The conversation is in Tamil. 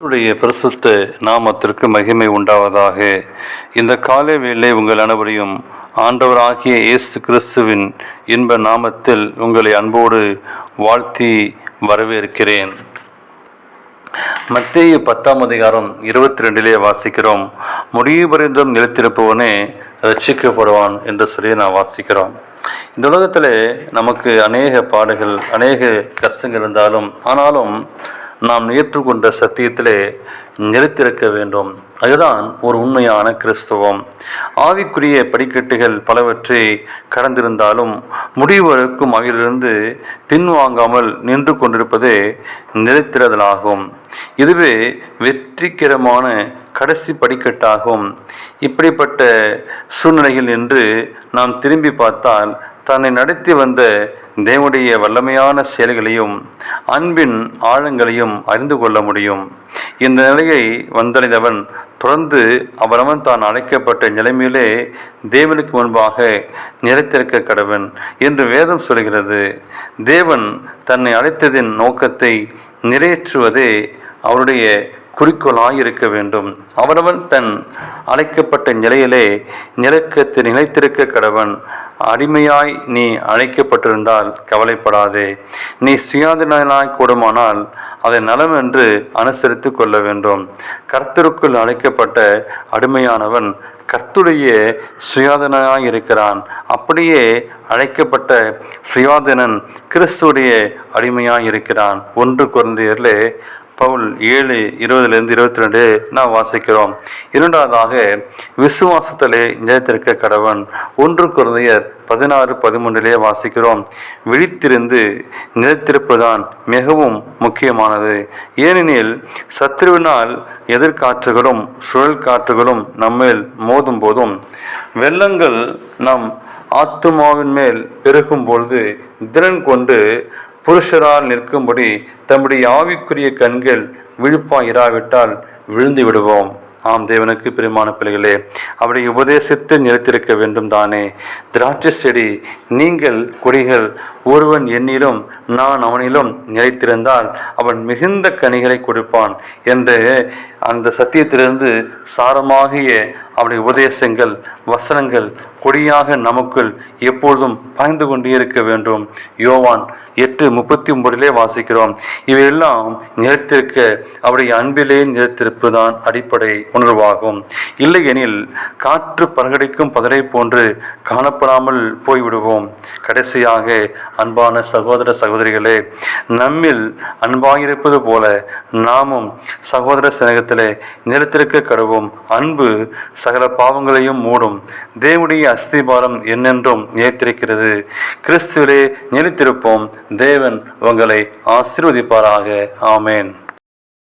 கர்த்தருடைய பிரசுத்த நாமத்திற்கு மகிமை உண்டாவதாக. இந்த காலை வேலை உங்கள் அனைவரையும் ஆண்டவராகிய இயேசு கிறிஸ்துவின் இன்ப நாமத்தில் உங்களை அன்போடு வாழ்த்தி வரவேற்கிறேன். மத்திய பத்தாம் அதிகாரம் இருபத்தி ரெண்டிலே வாசிக்கிறோம். முடிவு பரிந்தும் நிலைத்திருப்பவனே ரட்சிக்கப்படுவான் என்று சொல்லி நான் வாசிக்கிறோம். இந்த உலகத்தில் நமக்கு அநேக பாடுகள் அநேக கஷ்டங்கள் இருந்தாலும் ஆனாலும் நாம் ஏற்றுக்கொண்ட சத்தியத்திலே நிறுத்திருக்க வேண்டும். அதுதான் ஒரு உண்மையான கிறிஸ்தவம். ஆவிக்குரிய படிக்கட்டுகள் பலவற்றை கடந்திருந்தாலும் முடிவதற்கும் அவையிலிருந்து பின்வாங்காமல் நின்று கொண்டிருப்பதே நிலைத்திருதலாகும் இதுவே வெற்றிகரமான கடைசி படிக்கட்டாகும். இப்படிப்பட்ட சூழ்நிலையில் நின்று நாம் திரும்பி பார்த்தால் தன்னை நடத்தி வந்த தேவனுடைய வல்லமையான செயல்களையும் அன்பின் ஆழங்களையும் அறிந்து கொள்ள முடியும். இந்த நிலையை வந்தடைந்தவன் தொடர்ந்து அவரவன் தான் அழைக்கப்பட்ட நிலைமையிலே தேவனுக்கு முன்பாக நிலைத்திருக்க கடவன் என்று வேதம் சொல்கிறது. தேவன் தன்னை அழைத்ததின் நோக்கத்தை நிறைவேற்றுவதே அவருடைய குறிக்கோளாய் இருக்க வேண்டும். அவரவன் தன் அழைக்கப்பட்ட நிலையிலே நிலக்கத்தில் நிலைத்திருக்க கடவன். அடிமையாய் நீ அழைக்கப்பட்டிருந்தால் கவலைப்படாதே. நீ சுயாதீனாய் கூடுமானால் அதை நலம் என்று அனுசரித்து கொள்ள வேண்டும். கர்த்தருக்குள் அழைக்கப்பட்ட அடிமையானவன் கர்த்துடைய சுயாதனாய் இருக்கிறான். அப்படியே அழைக்கப்பட்ட சுயாதனன் கிறிஸ்துடைய அடிமையாய் இருக்கிறான். ஒன்று குழந்தையர்லே பவுல் ஏழு இருபதுலேருந்து இருபத்தி ரெண்டு நாம் வாசிக்கிறோம். இரண்டாவதாக விசுவாசத்திலே நிலைத்திருக்க கடவன் ஒன்று குழந்தையர் பதினாறு பதிமூன்றிலே வாசிக்கிறோம். விழித்திருந்து நிலைத்திருப்பதுதான் மிகவும் முக்கியமானது. ஏனெனில் சத்ருவினால் எதிர்காற்றுகளும் சுழல் காற்றுகளும் நம்மேல் மோதும் போதும் வெள்ளங்கள் நம் ஆத்துமாவின் மேல் பெருகும் பொழுது திறன் கொண்டு புருஷரால் நிற்கும்படி தம்முடைய ஆவிக்குரிய கண்கள் விழுப்பா இராவிட்டால் விழுந்து விடுவோம். ஆம் தேவனுக்கு பிரியமான பிள்ளைகளே அவரை உபதேசித்து நிறுத்திருக்க வேண்டும் தானே. திராட்சை செடி நீங்கள் கொடிகள் ஒருவன் என்னிலும் நான் அவனிலும் நிலைத்திருந்தால் அவன் மிகுந்த கனிகளை கொடுப்பான் என்று அந்த சத்தியத்திலிருந்து சாரமாகிய அவருடைய உபதேசங்கள் வசனங்கள் கொடியாக நமக்குள் எப்பொழுதும் பாய்ந்து கொண்டே இருக்க வேண்டும். யோவான் எட்டு முப்பத்தி ஒன்பதிலே வாசிக்கிறோம். இவையெல்லாம் நிலைத்திருக்க அவருடைய அன்பிலே நிலைத்திருப்பதுதான் அடிப்படை உணர்வாகும். இல்லையெனில் காற்று பரகடிக்கும் பதரை போன்று காணப்படாமல் போய்விடுவோம். கடைசியாக அன்பான சகோதர சகோதரிகளே நம்மில் அன்பாயிருப்பது போல நாமும் சகோதர சிநேகத்திலே நிலைத்திருக்க கடுவோம் அன்பு சகல பாவங்களையும் மூடும். தேவனுடைய அஸ்திபாரம் என்னென்றும் நினைத்திருக்கிறது கிறிஸ்துவிலே நிலைத்திருப்போம். தேவன் உங்களை ஆசீர்வதிப்பாராக. ஆமேன்.